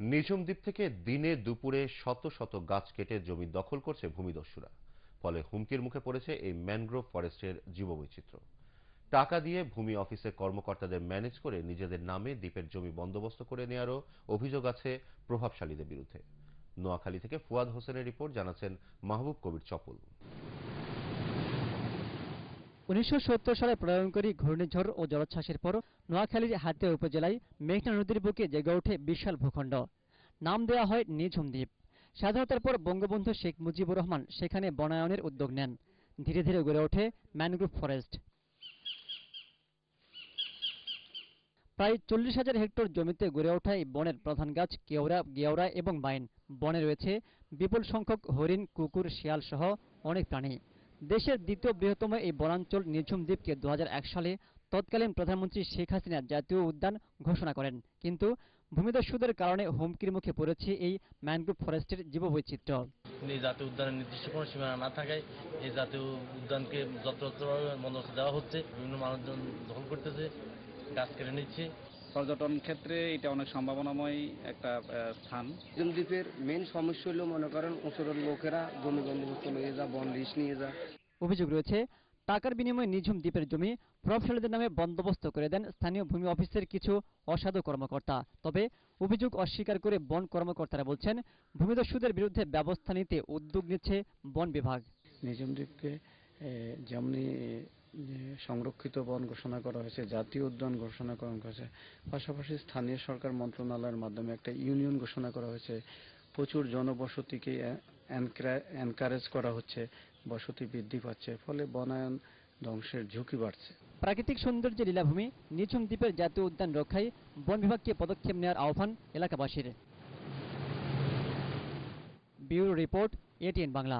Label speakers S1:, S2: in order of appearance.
S1: নিঝুম দ্বীপ থেকে দিনে দুপুরে শত শত গাছ কেটে জমি দখল করছে ভূমিদস্যুরা। ফলে হুমকির মুখে পড়েছে এই ম্যানগ্রোভ ফরেস্টের জীববৈচিত্র্য। টাকা দিয়ে ভূমি অফিসের কর্মকর্তাদের ম্যানেজ করে নিজেদের নামে দ্বীপের জমি বন্দোবস্ত করে নেয়ারও অভিযোগ আছে প্রভাবশালীদের বিরুদ্ধে। নোয়াখালী থেকে ফুয়াদ হোসেনের রিপোর্ট জানাচ্ছেন মাহবুব কবির চপল
S2: উনিশশো সত্তর সালে প্রলয়ঙ্করী ঘূর্ণিঝড় ও জলোচ্ছ্বাসের পর নোয়াখালীর হাতিয়া উপজেলায় মেঘনা নদীর বুকে জেগে ওঠে বিশাল ভূখণ্ড। নাম দেওয়া হয় নিঝুম দ্বীপ। স্বাধীনতার পর বঙ্গবন্ধু শেখ মুজিবুর রহমান সেখানে বনায়নের উদ্যোগ নেন। ধীরে ধীরে গড়ে ওঠে ম্যানগ্রোভ ফরেস্ট। প্রায় চল্লিশ হাজার হেক্টর জমিতে গড়ে ওঠা এই বনের প্রধান গাছ কেওড়া, গেওড়া এবং বাইন বনে রয়েছে বিপুল সংখ্যক হরিণ, কুকুর, শিয়াল সহ অনেক প্রাণী। দেশের দ্বিতীয় বৃহত্তম এই বনাঞ্চল নিঝুম দ্বীপকে দু সালে তৎকালীন প্রধানমন্ত্রী শেখ হাসিনা জাতীয় উদ্যান ঘোষণা করেন। কিন্তু ভূমিদস্যুদের কারণে হুমকির মুখে পড়েছে এই ম্যানগ্রোভ ফরেস্টের জীববৈচিত্র্য।
S3: এই জাতীয় উদ্যানের নির্দিষ্ট কোনো সীমানা না থাকায় এই জাতীয় উদ্যানকে যত্রতত্রভাবে বন্দোবস্ত দেওয়া হচ্ছে। বিভিন্ন মানুষজন দখল করতেছে, গাছ কেটে নিচ্ছে।
S4: পর্যটন ক্ষেত্রে এটা অনেক সম্ভাবনাময় একটা স্থান।
S5: নিঝুম দ্বীপের মেন সমস্যা হলো মনে করেন উঁচুরের লোকেরা জমি বন্দোবস্ত নিয়ে যা বন লিস নিয়ে যা।
S2: অভিযোগ রয়েছে টাকার বিনিময়ে নিঝুম দ্বীপের জমি প্রভাবশালীদের নামে বন্দোবস্ত করে দেন স্থানীয় ভূমি অফিসের কিছু অসাধু কর্মকর্তা। তবে অভিযোগ অস্বীকার করে বন কর্মকর্তারা বলছেন ভূমিদস্যুদের বিরুদ্ধে ব্যবস্থা নিতে উদ্যোগ নিচ্ছে বন বিভাগ।
S6: নিঝুম দ্বীপকে যেমনি সংরক্ষিত বন ঘোষণা করা হয়েছে, জাতীয় উদ্যান ঘোষণা করা হয়েছে, পাশাপাশি স্থানীয় সরকার মন্ত্রণালয়ের মাধ্যমে একটা ইউনিয়ন ঘোষণা করা হয়েছে। প্রচুর জনবসতিকে এনকারেজ করা হচ্ছে, বসতি বৃদ্ধি পাচ্ছে, ফলে বনায়ন ধ্বংসের ঝুঁকি বাড়ছে।
S2: প্রাকৃতিক সৌন্দর্যের লীলাভূমি, নিঝুম দ্বীপের জাতীয় উদ্যান রক্ষায় বন বিভাগকে পদক্ষেপ নেওয়ার আহ্বান এলাকাবাসীর। Bureau report, ATN Bangla.